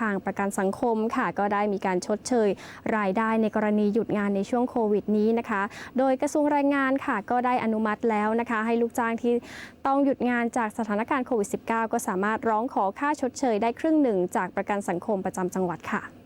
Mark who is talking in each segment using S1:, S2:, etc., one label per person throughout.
S1: ทางประกันสังคมค่ะ ก็ได้มีการชดเชยรายได้ในกรณีหยุดงานในช่วงโควิดนี้นะคะ โดยกระทรวงแรงงานค่ะ ก็ได้อนุมัติแล้วนะคะ ให้ลูกจ้างที่ต้องหยุดงานจากสถานการณ์โควิด -19 ก็สามารถร้องขอค่าชดเชยได้ครึ่งหนึ่งจากประกันสังคมประจำจังหวัดค่ะ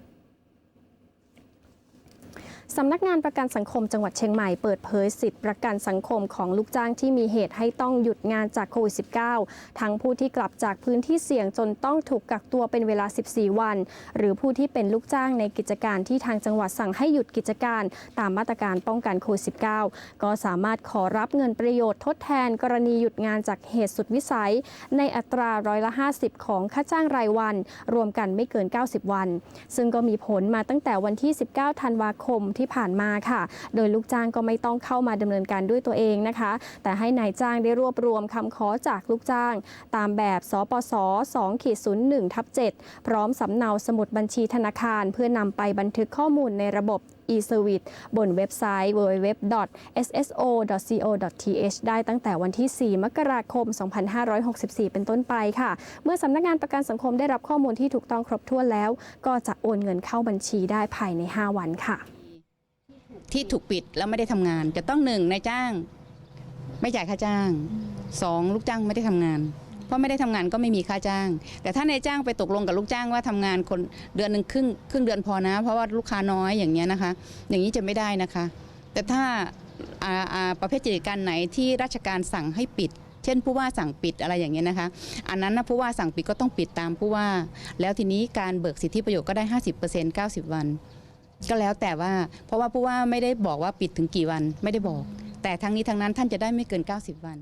S1: สำนักงานประกันสังคมจังหวัดเชียงใหม่เปิดเผยสิทธิประกันสังคมของลูกจ้างที่มีเหตุให้ต้องหยุดงานจากโควิด -19 ทั้งผู้ที่กลับจากพื้นที่เสี่ยงจนต้องถูกกักตัวเป็นเวลา 14 วัน หรือผู้ที่เป็นลูกจ้างในกิจการที่ทางจังหวัดสั่งให้หยุดกิจการตามมาตรการป้องกันโควิด -19 ก็สามารถขอรับเงินประโยชน์ทดแทน กรณีหยุดงานจากเหตุสุดวิสัย ในอัตราร้อยละ 50 ของค่าจ้างรายวัน รวมกันไม่เกิน 90 วัน ซึ่งก็มีผลมาตั้งแต่วันที่ 19 ธันวาคมที่ที่ผ่านมาค่ะ โดยลูกจ้างก็ไม่ต้องเข้ามาดำเนินการด้วยตัวเองนะคะ แต่ให้นายจ้างได้รวบรวมคำขอจากลูกจ้าง ตามแบบสปส2ขีด01ทับ7พร้อมสำเนาสมุดบัญชีธนาคาร เพื่อนำไปบันทึกข้อมูลในระบบ e-service บนเว็บไซต์ www.sso.co.th ได้ตั้งแต่วันที่ 4 มกราคม 2564 เป็นต้นไปค่ะ เมื่อสำนักงานประกันสังคมได้รับข้อมูลที่ถูกต้องครบถ้วนแล้ว ก็จะโอนเงินเข้าบัญชีได้ภายใน 5 วันค่ะ
S2: ที่ถูกปิดแล้วไม่ได้ทำงาน จะต้องหนึ่งนายจ้าง ไม่จ่ายค่าจ้างสองลูกจ้างไม่ได้ทำงาน เพราะไม่ได้ทำงานก็ไม่มีค่าจ้าง แต่ถ้านายจ้างไปตกลงกับลูกจ้างว่าทำงานคนเดือนหนึ่งครึ่งครึ่งเดือนพอนะ เพราะว่าลูกค้าน้อยอย่างเงี้ยนะคะ อย่างนี้จะไม่ได้นะคะ แต่ถ้าอ่าอ่าประเภทกิจการไหนที่ราชการสั่งให้ปิด เช่นผู้ว่าสั่งปิดอะไรอย่างเงี้ยนะคะ อันนั้นนะผู้ว่าสั่งปิดก็ต้องปิดตามผู้ว่า แล้วทีนี้การเบิกสิทธิประโยชน์ก็ได้ 50% 90 วัน ก็แล้วแต่ว่าเพราะว่าผู้ว่าไม่ได้บอกว่าปิดถึงกี่วันไม่ได้บอกแต่ทั้งนี้ทั้งนั้นท่านจะได้ไม่เกิน 90 วัน